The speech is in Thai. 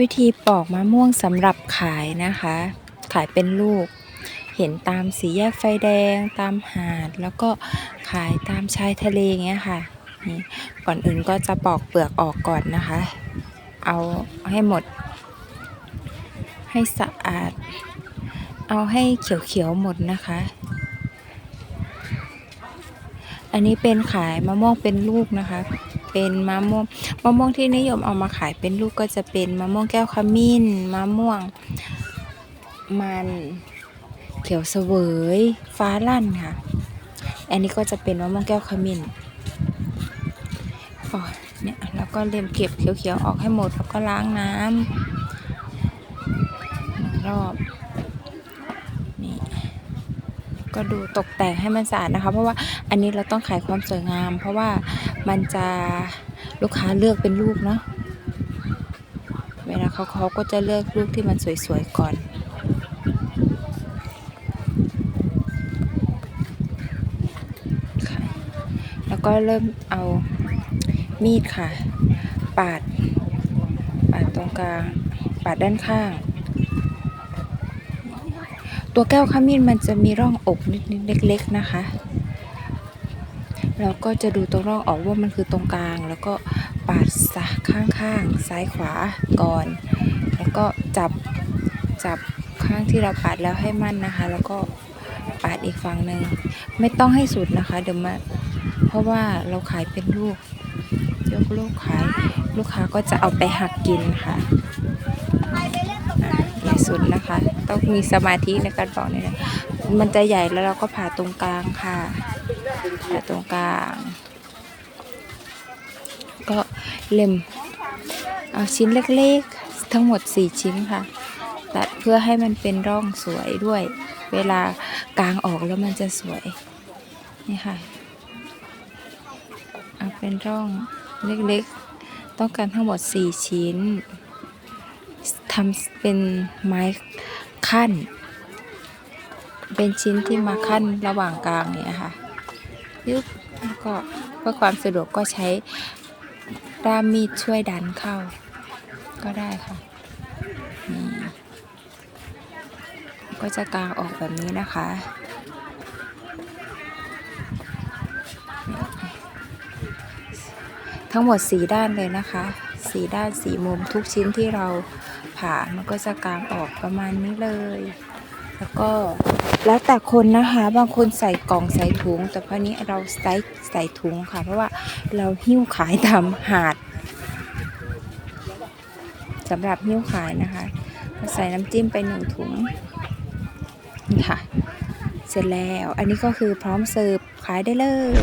วิธีปอกมะม่วงสำหรับขายนะคะ ขายเป็นลูก เห็นตามสีแยกไฟแดง ตามหาด แล้วก็ขายตามชายทะเลเงี้ยค่ะนี่ก่อนอื่นก็จะปอกเปลือกออกก่อนนะคะ เอาให้หมด ให้สะอาด เอาให้เขียวๆหมดนะคะ อันนี้เป็นขายมะม่วงเป็นลูกนะคะ เป็นมะม่วงมะม่วงที่นิยมเอามาขายเป็นลูกก็จะเป็นมะม่วงแก้วขมิ้นมะม่วงมันเขียวเสวยฟ้าลั่นค่ะ อันนี้ก็จะเป็นมะม่วงแก้วขมิ้นอเนี่ยแล้วก็เล็มเก็บเขียวๆออกให้หมดแล้วก็ล้างน้ำรอบนี่ ก็ดูตกแต่งให้มันสะอาดนะคะ เพราะว่าอันนี้เราต้องขายความสวยงาม เพราะว่ามันจะลูกค้าเลือกเป็นลูกเนาะเวลาเขาเขาก็จะเลือกลูกที่มันสวยๆก่อนแล้วก็เริ่มเอามีดค่ะ ปาด ปาดตรงกลาง ปาดด้านข้าง ตัวแก้วขมิ้นมันจะมีร่องอกนิดๆเล็ก ๆ นะคะเราก็จะดูตรงร่องออกว่ามันคือตรงกลาง แล้วก็ปาดสะข้างๆ ซ้ายขวาก่อน แล้วก็จับจับข้างที่เราปาดแล้วให้มั่นนะคะ แล้วก็ปาดอีกฝั่งหนึ่งไม่ต้องให้สุดนะคะ เดี๋ยวมาเพราะว่าเราขายเป็นลูกยกลูกขายลูกค้าก็จะเอาไปหักกินค่ะ อะอย่สุดนะคะ ต้องมีสมาธิในการปอกนี่นะมันจะใหญ่แล้วเราก็ผ่าตรงกลางค่ะ ผ่าตรงกลาง ก็เล็มเอาชิ้นเล็กๆ ทั้งหมด 4 ชิ้นค่ะ ตัดเพื่อให้มันเป็นร่องสวยด้วย เวลากลางออกแล้วมันจะสวย นี่ค่ะ เอาเป็นร่องเล็กๆ ต้องการทั้งหมด 4 ชิ้น ทำเป็นไม้ขั้น เป็นชิ้นที่มาขั้นระหว่างกลางเนี่ยค่ะยึบแล้วก็เพื่อความสะดวกก็ใช้ด้ามมีดช่วยดันเข้า ก็ได้ค่ะนี่ก็จะกางออกแบบนี้นะคะทั้งหมดสีด้านเลยนะคะ สีด้านสีมุมทุกชิ้นที่เราผ่ามันก็จะกางออกประมาณนี้เลย แล้วก็แล้วแต่คนนะคะ บางคนใส่กล่องใส่ถุง แต่พอนี้เราใส่ใส่ถุงค่ะ เพราะว่าเราหิ้วขายตามหาดสำหรับหิ้วขายนะคะใส่น้ำจิ้มไปหนึ่งถุงนี่ค่ะ เสร็จแล้ว อันนี้ก็คือพร้อมเสิร์ฟขายได้เลย